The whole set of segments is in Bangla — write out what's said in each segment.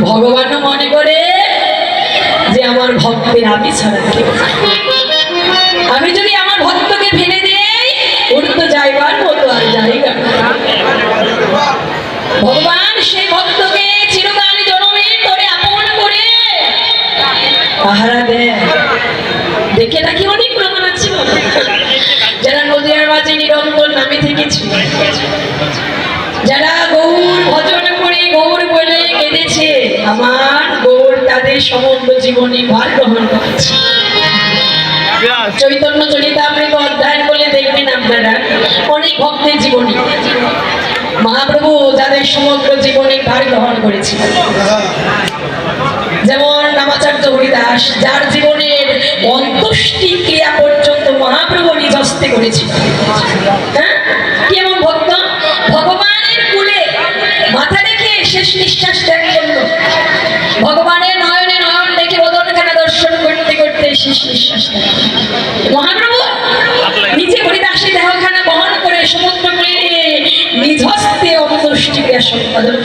ভগবানও মনে করে যে আমার ভক্তের আমি ছাড়া আমি যদি আমার ভক্তকে ফেলে দিই ওর তো যাইবার মতো আর জায়গা ভগবান সেই ভক্তকে চিরকাল জনমের করে আপন করে আহারা দেয়। দেখে নাকি অনেক প্রমাণ আছে। যারা নদীয়ার মাঝে নিরন্তর নামে থেকেছে, যারা গৌর ভজন করে গৌর বলে কেঁদেছে আমার গৌর তাদের সমগ্র জীবনে ভার গ্রহণ করেছে। চৈতন্য চরিতামৃত অধ্যয়ন করলে দেখবেন আপনারা, অনেক ভক্তের জীবনী। মহাপ্রভু যাদের সমগ্র জীবনে ভার গ্রহণ করেছে। যেমন নামাচার্য হরিদাস, যার জীবনের অন্ত্যেষ্টি ক্রিয়া পর্যন্ত মহাপ্রভু নিজ হস্তে হরিদাসী দেহখানা বহন করে সমুদ্র নিয়ে নিজ হস্তে অন্ত্যেষ্টি সম্পাদন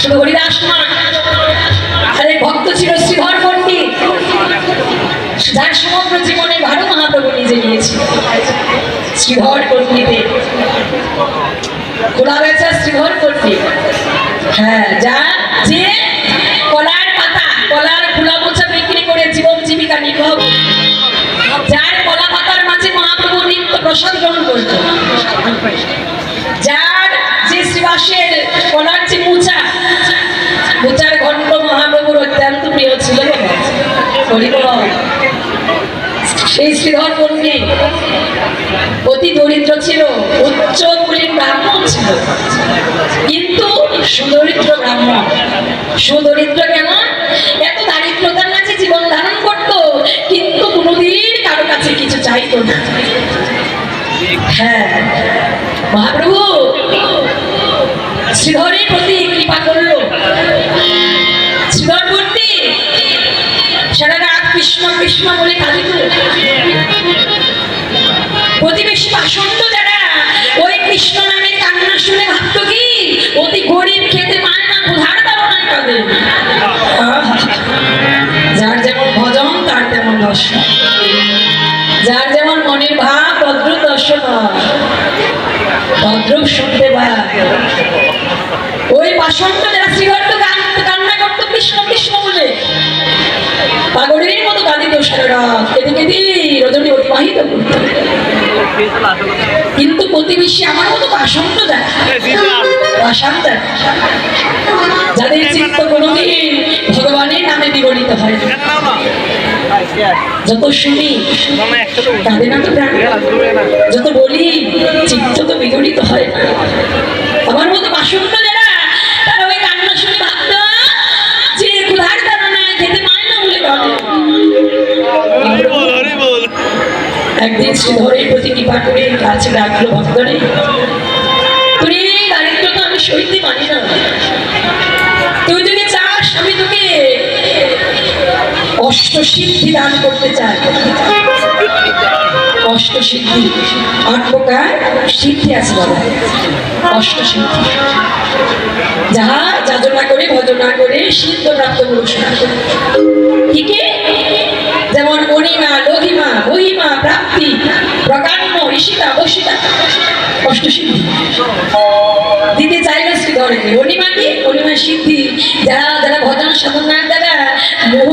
শুধু হরিদাস নয় আরে ভক্ত ছিল শ্রীধর পণ্ডিত। যার সমগ্র জীবনে ভারত মহাপ্রভু নিজে নিয়েছিল। শ্রীধর পণ্ডিতের। খোলা রয়েছে শ্রীধর পণ্ডিত। হ্যাঁ যা যে প্রসাদ গ্রহণ করত যার যে শ্রীবাসের কলার যে মোচা, মোচার ঘণ্ট মহাপ্রভুর অত্যন্ত প্রিয় ছিল সেই শ্রীধর পণ্ডিত অতি দরিদ্র ছিল, উচ্চ কুলীন ব্রাহ্মণ ছিল। কিন্তু সুদরিদ্র ব্রাহ্মণ। সুদরিদ্র কেমন এত দারিদ্রতার মাঝে জীবন ধারণ করত, কিন্তু কোনোদিন কারও কাছে কিছু চাইতো না। হ্যাঁ। মহাপ্রভু শ্রীধরের প্রতি কৃপা করল। শ্রীধর মূর্তি সারা রাত কৃষ্ণ কৃষ্ণ বলে কাঁদিত প্রতিবেশী বাসন্ত যারা ওই কৃষ্ণ নামে কান্না শুনে ভাবতো কি অতি গরিব খেতে পায় না তাড়নায় কাঁদে আহা! যার যেমন ভজন, তার তেমন দর্শন। যার ভদ্র দর্শন হয় ভদ্র শুনতে পায়। ওই বাসন্ত যারা শ্রীহট্ট কান্না করতো, কৃষ্ণ কৃষ্ণ বলে। পাগলের মতো কাঁদিত সারা কেঁদে কেঁদে রজনী অতিবাহিত করত। কিন্তু প্রতিবেশী আমার মতো বাসন্ত দেয়। বাসান্ত যাদের চিত্ত কোনোদিন ভগবানের নামে বিগলিত হয় না। যত শুনি তাদের না তো যত বলি চিত্ত তো বিগলিত হয় না। আমার মতো বাসন্ত যারা তারা ওই কান্না শুনে ভাবত যে ক্ষুধার কারণে খেতে পায় না বলে বলে। একদিন শ্রীধরের প্রতি কৃপা করে কাছে ডাকলো ভক্তরে। অষ্টসিদ্ধি দান করতে চাই অষ্টসিদ্ধি আট প্রকার সিদ্ধি আছে বাবা। অষ্টসিদ্ধি যাহা যাজনা করে, ভজনা করে, সিদ্ধ প্রাপ্ত পুরুষ ঠিক যেমন অনিমা লঘিমা বহিমা প্রাপ্তি, প্রকাণ্ড ঋষিতা বসিতা কষ্ট সিদ্ধি দিতে চাইল শ্রীধরকে অনিমা কি? অনিমা সিদ্ধি। যারা যারা ভজন সাধনার দ্বারা বড়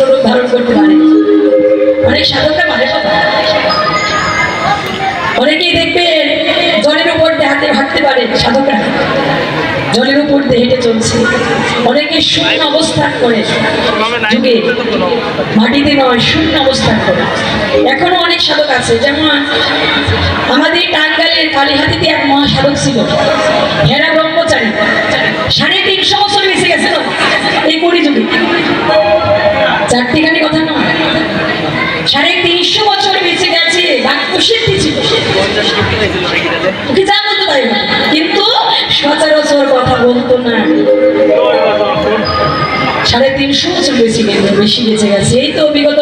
রূপ হইতে ছোট রূপ ধারণ করতে পারে। অনেক সাধকরা পারে অনেকেই দেখবেন জলের উপর হাতে হাঁটতে পারে সাধকরা। জলের উপর দিয়ে চলছে। অনেকে শূন্য অবস্থান করে যুগে। মাটিতে নয়, শূন্য অবস্থান করে। এখনও অনেক সাধক আছে। যেমন আমাদের টাঙ্গালের কালীহাতিতে এক মহা সাধক ছিল। হেরা ব্রহ্মচারী। সাড়ে তিনশো বছর বেঁচে গেছে এই কুড়ি সঙ্গে চলেছিলেন বেশি বেঁচে গেছে। এই তো বিগত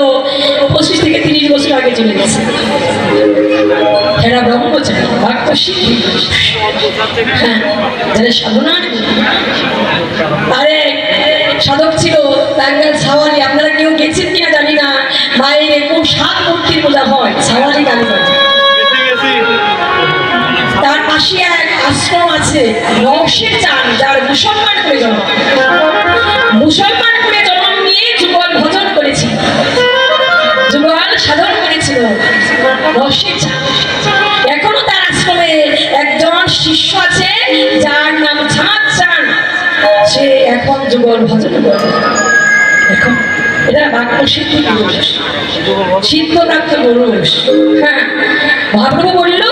পঁচিশ থেকে তিরিশ বছর আগে চলে গেছে। আরে, সাধক ছিল তাঙ্গাল সাওয়ালি আপনারা কেউ গেছেন কিনা জানি না। বাইরে খুব সাত মূর্তির পূজা হয় সাওয়ালি গান তার পাশে এক আশ্রম আছে রসের চান যার মুসলমান প্রয়োজন মুসলমান করে জন্ম নিয়ে যুগল ভোজন করেছি যুগল সাধন করেছিল এখনও তার আশ্রমে একজন শিষ্য আছে, যার নাম ছাঁদ সে এখন যুগল ভজন করে। এখন এটা বাক্য সিদ্ধ সিদ্ধপ্রাপ্ত পুরুষ। হ্যাঁ। মহাপ্রভু বলল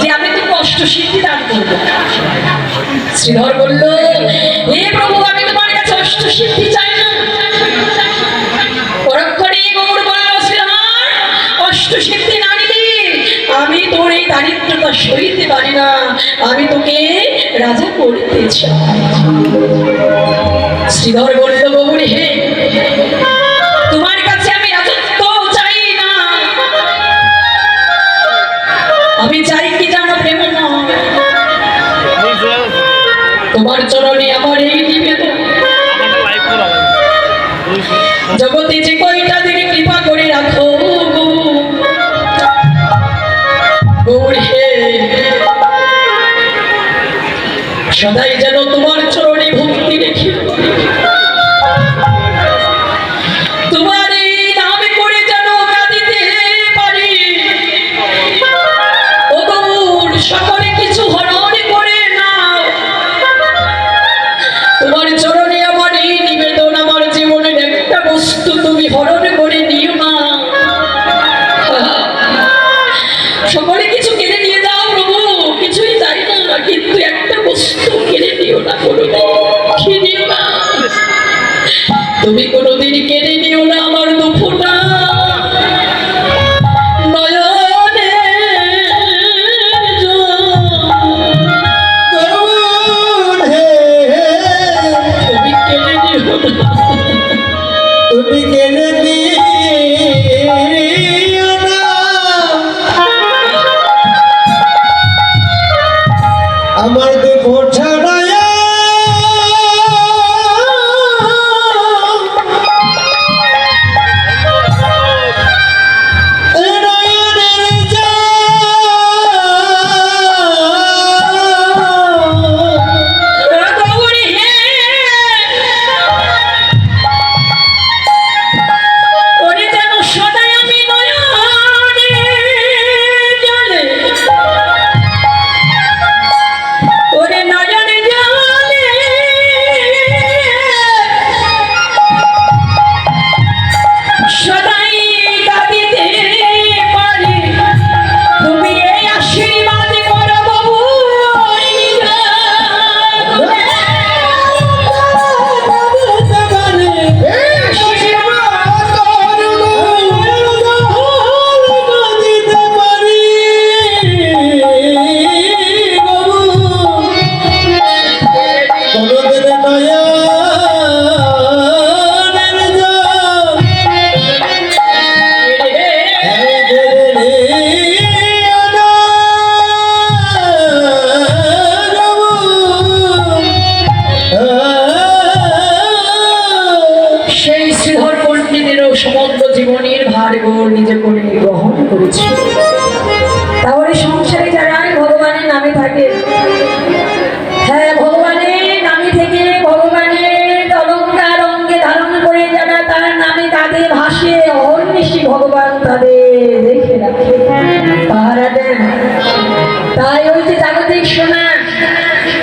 যে আমি তো কষ্ট সিদ্ধি দান করব। শ্রীধর বলল, হে প্রভু, আমি তোমার কাছে শ্রেষ্ঠ সিদ্ধি চায় না। পরক্ষণে গৌর বলছিলাম আমি তোর এই দারিদ্রতা সরিতে পারি না। আমি তোকে রাজা করতে চাই। শ্রীধর বলল, গৌরী, হে সদাই যেন তোমার চরণে ভক্তি রেখে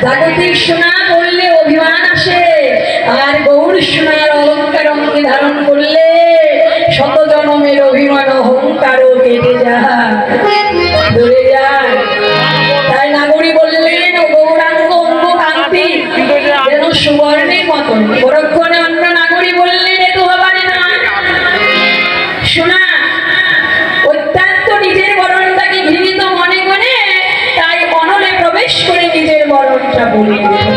প্রাকৃতিক সোনা করলে অভিমান আসে, আর গৌর সোনার অলঙ্কার অঙ্গে ধারণ করলে শত জনমের অভিমান অহংকারও কেটে যায়। Yeah.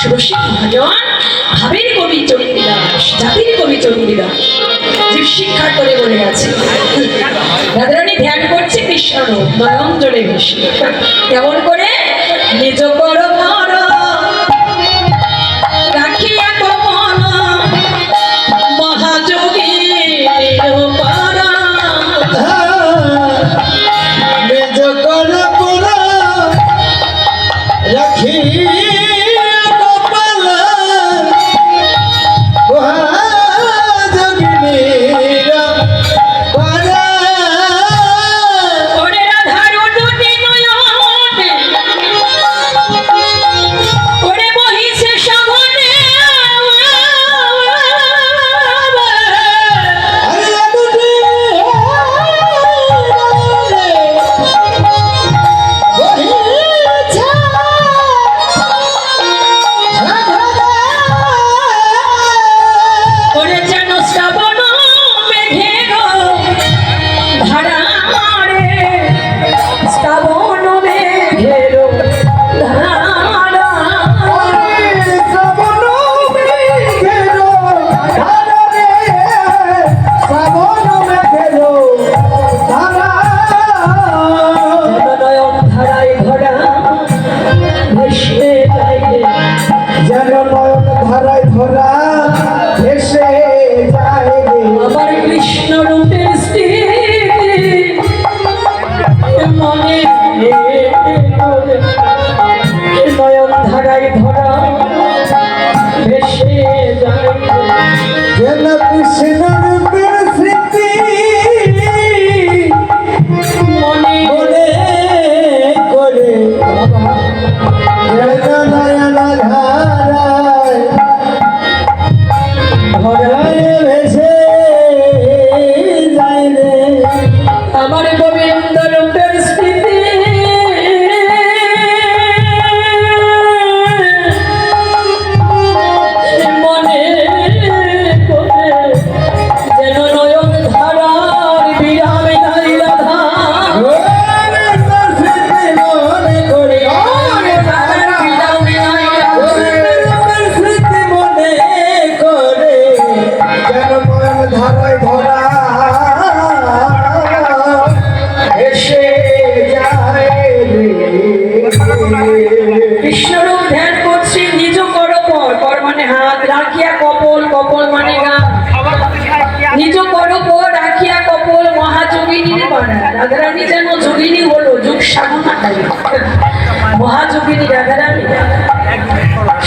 সুরসিক মহাজন, ভাবের কবি চণ্ডীদাস জাতির কবি চণ্ডীদাস জীব শিক্ষার করে বলে গেছে রাধারানী ধ্যান করছে কৃষ্ণ নয়ন জলে বেশি কেমন করে? নিজ কর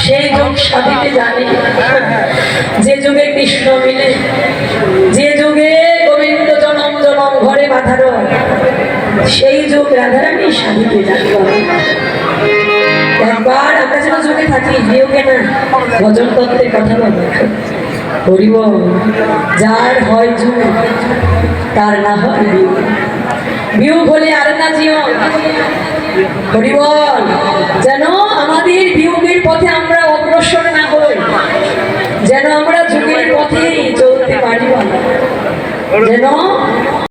সেই যোগ সাধিতে জানে। যে যুগে কৃষ্ণ মিলে, যে যুগে গোবিন্দ জনম জনম ঘরে বাঁধার সেই যুগ রাধারানী সাধিতে জানে। যুগে থাকি ভজন কথা বলে। যার হয় যুগ, তার হলে জীবন। যেন আমাদের বিয়োগের পথে আমরা অগ্রসর না হই যেন আমরা যুগের পথে চলতে পারি। যেন